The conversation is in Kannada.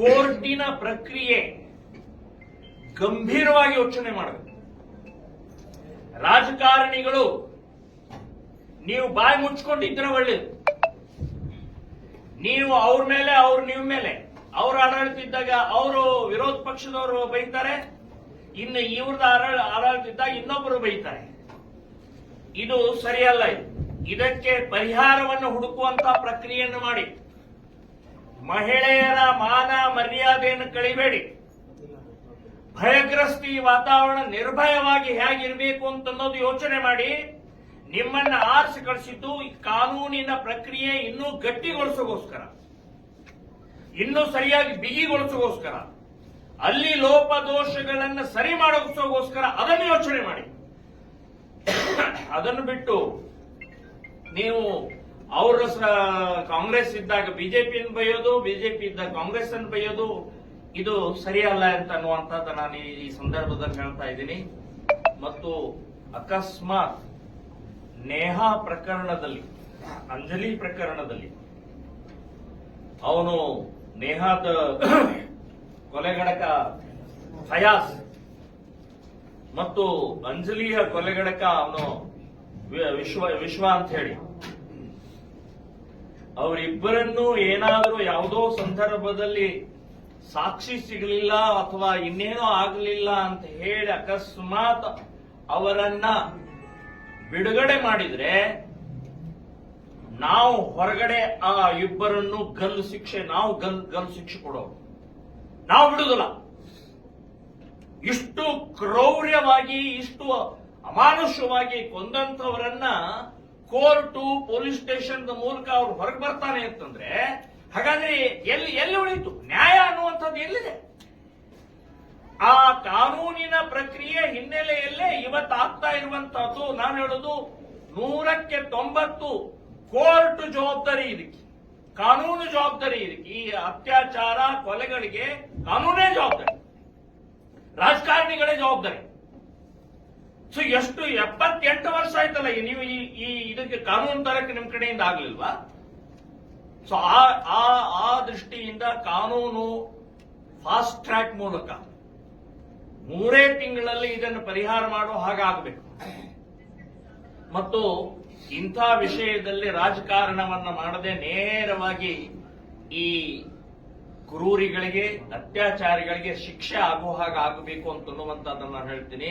ಕೋರ್ಟಿನ ಪ್ರಕ್ರಿಯೆ ಗಂಭೀರವಾಗಿ ಯೋಚನೆ ಮಾಡಬೇಕು. ರಾಜಕಾರಣಿಗಳು ನೀವು ಬಾಯಿ ಮುಚ್ಕೊಂಡಿದ್ರೆ ಒಳ್ಳೇದು. ನೀವು ಅವ್ರ ಮೇಲೆ, ಅವ್ರ ನಿಮ್ಮ ಮೇಲೆ. ಅವ್ರ ಆಡಳಿತ ಇದ್ದಾಗ ಅವರು ವಿರೋಧ ಪಕ್ಷದವರು ಬೈತಾರೆ. ಇನ್ನು ಇವ್ರದ ಆಡಳ- ಆಡಳಿತ ಇದ್ದಾಗ ಇನ್ನೊಬ್ಬರು ಬೈತಾರೆ. ಇದು ಸರಿಯಲ್ಲ ಇದು. ಇದಕ್ಕೆ ಪರಿಹಾರವನ್ನು ಹುಡುಕುವಂತ ಪ್ರಕ್ರಿಯೆಯನ್ನು ಮಾಡಿ. ಮಹಿಳೆಯರ ಮಾನ ಮರ್ಯಾದೆಯನ್ನು ಕಳಿಬೇಡಿ. ಭಯಗ್ರಸ್ತಿ ವಾತಾವರಣ ನಿರ್ಭಯವಾಗಿ ಹೇಗಿರಬೇಕು ಅಂತ ಅನ್ನೋದು ಯೋಚನೆ ಮಾಡಿ. ನಿಮ್ಮನ್ನ ಆರಿಸಿ ಕಳಿಸಿದ್ದು ಕಾನೂನಿನ ಪ್ರಕ್ರಿಯೆ ಇನ್ನೂ ಗಟ್ಟಿಗೊಳಿಸೋಗೋಸ್ಕರ. ಇನ್ನೂ ಸರಿಯಾಗಿ ಬಿಗಿಗೊಳಿಸೋಗೋಸ್ಕರ. ಅಲ್ಲಿ ಲೋಪದೋಷಗಳನ್ನು ಸರಿ ಮಾಡೋಗೋಸ್ಕರ ಅದನ್ನು ಯೋಚನೆ ಮಾಡಿ. ಅದನ್ನು ಬಿಟ್ಟು ನೀವು ಅವರ ಕಾಂಗ್ರೆಸ್ ಇದ್ದಾಗ ಬಿಜೆಪಿಯನ್ನು ಬೈಯೋದು, ಬಿಜೆಪಿ ಇದ್ದಾಗ ಕಾಂಗ್ರೆಸ್ ಅನ್ನು ಬೈಯೋದು, ಇದು ಸರಿಯಲ್ಲ ಅಂತ ಅನ್ನುವಂಥದ್ದು ನಾನು ಈ- ಸಂದರ್ಭದಲ್ಲಿ ಹೇಳ್ತಾ ಇದ್ದೀನಿ. ಮತ್ತು ಅಕಸ್ಮಾತ್ ನೇಹಾ ಪ್ರಕರಣದಲ್ಲಿ, ಅಂಜಲಿ ಪ್ರಕರಣದಲ್ಲಿ, ಅವನು ನೇಹಾದ ಕೊಲೆಗಡಕ ಫಯಾಸ್ ಮತ್ತು ಅಂಜಲಿಯ ಕೊಲೆಗಡಕ ಅವನು ವಿಶ್ವ ವಿಶ್ವ ಅಂತ ಹೇಳಿ ಅವರಿಬ್ಬರನ್ನು ಏನಾದರೂ ಯಾವುದೋ ಸಂದರ್ಭದಲ್ಲಿ ಸಾಕ್ಷಿ ಸಿಗಲಿಲ್ಲ ಅಥವಾ ಇನ್ನೇನೋ ಆಗಲಿಲ್ಲ ಅಂತ ಹೇಳಿ ಅಕಸ್ಮಾತ್ ಅವರನ್ನ ಬಿಡುಗಡೆ ಮಾಡಿದ್ರೆ ನಾವು ಹೊರಗಡೆ ಆ ಇಬ್ಬರನ್ನು ಗಲ್ಲು ಶಿಕ್ಷೆ, ನಾವು ಗಲ್, ಗಲ್ಲು ಶಿಕ್ಷೆ ಕೊಡೋ ನಾವು ಬಿಡುದಿಲ್ಲ ಇಷ್ಟು ಕ್ರೌರ್ಯವಾಗಿ, ಇಷ್ಟು ಅಮಾನುಷ್ಯವಾಗಿ ಕೊಂದಂತವರನ್ನ ಕೋರ್ಟು, ಪೊಲೀಸ್ ಸ್ಟೇಷನ್ ಮೂಲಕ ಅವ್ರು ಹೊರಗೆ ಬರ್ತಾನೆ ಅಂತಂದ್ರೆ, ಹಾಗಾದ್ರೆ ಎಲ್ಲಿ ಎಲ್ಲಿ ಉಳಿತು? ನ್ಯಾಯ ಅನ್ನುವಂಥದ್ದು ಎಲ್ಲಿದೆ? ಆ ಕಾನೂನಿನ ಪ್ರಕ್ರಿಯೆ ಹಿನ್ನೆಲೆಯಲ್ಲೇ ಇವತ್ತಾಗ್ತಾ ಇರುವಂತಹದ್ದು ನಾನು ಹೇಳೋದು ನೂರಕ್ಕೆ ತೊಂಬತ್ತು ಕೋರ್ಟ್ ಜವಾಬ್ದಾರಿ ಇದಕ್ಕೆ. ಕಾನೂನು ಜವಾಬ್ದಾರಿ ಇದಕ್ಕೆ. ಈ ಅತ್ಯಾಚಾರ, ಕೊಲೆಗಳಿಗೆ ಕಾನೂನೇ ಜವಾಬ್ದಾರಿ. ರಾಜಕಾರಣಿಗಳೇ ಜವಾಬ್ದಾರಿ. ಸೊ ಎಷ್ಟು ಎಪ್ಪತ್ತೆಂಟು ವರ್ಷ ಆಯ್ತಲ್ಲ ನೀವು ಈ ಇದಕ್ಕೆ ಕಾನೂನು ತರಕ್ಕೆ ನಿಮ್ ಕಡೆಯಿಂದ ಆಗ್ಲಿಲ್ವಾ? ಸೊ ಆ ಆ ದೃಷ್ಟಿಯಿಂದ ಕಾನೂನು ಫಾಸ್ಟ್ ಟ್ರ್ಯಾಕ್ ಮೂಲಕ ಮೂರೇ ತಿಂಗಳಲ್ಲಿ ಇದನ್ನು ಪರಿಹಾರ ಮಾಡೋ ಹಾಗಾಗಬೇಕು ಮತ್ತು ಇಂಥ ವಿಷಯದಲ್ಲಿ ರಾಜಕಾರಣವನ್ನ ಮಾಡದೆ ನೇರವಾಗಿ ಈ ಕ್ರೂರಿಗಳಿಗೆ, ಅತ್ಯಾಚಾರಿಗಳಿಗೆ ಶಿಕ್ಷೆ ಆಗೋ ಹಾಗೆ ಆಗಬೇಕು ಅಂತ ಹೇಳ್ತೀನಿ.